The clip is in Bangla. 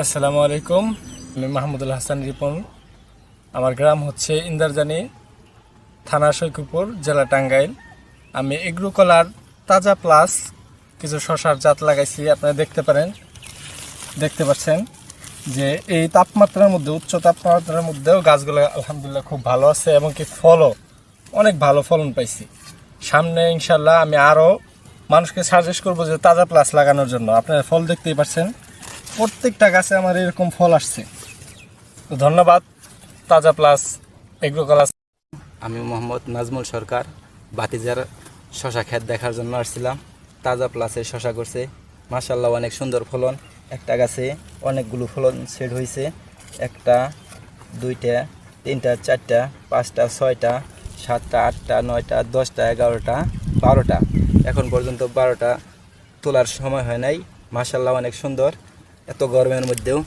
আসসালামু আলাইকুম, আমি মাহমুদুল হাসান রিপন। আমার গ্রাম হচ্ছে ইন্দারজানি, থানা সৈকুপুর, জেলা টাঙ্গাইল। আমি এগ্রোকলার তাজা প্লাস কিছু শশার জাত লাগাইছি, আপনারা দেখতে পারেন। দেখতে পাচ্ছেন যে এই তাপমাত্রার মধ্যে, উচ্চ তাপমাত্রার মধ্যেও গাছগুলো আলহামদুলিল্লাহ খুব ভালো আছে এবং কি ফলও, অনেক ভালো ফলন পাইছি। সামনে ইনশাল্লাহ আমি আরও মানুষকে সাজেস্ট করব যে তাজা প্লাস লাগানোর জন্য। আপনারা ফল দেখতেই পাচ্ছেন। প্রত্যেকটা গাছে আমার এরকম ফল আসছে। তো ধন্যবাদ, তাজা প্লাস এগ্রোকলার আমি মোহাম্মদ নাজমুল সরকার, বাতিজার শশা ক্ষেত দেখার জন্য আসছিলাম। তাজা প্লাসে শশা করছে। মাসাল্লাহ অনেক সুন্দর ফলন। একটা গাছে অনেকগুলো ফলন সেট হয়েছে একটা, দুইটা, তিনটা, চারটা, পাঁচটা, ছয়টা, সাতটা, আটটা, নয়টা, দশটা, এগারোটা, বারোটা। এখন পর্যন্ত বারোটা তোলার সময় হয় নাই। মাসাল্লাহ অনেক সুন্দর। এত গরমের মধ্যেও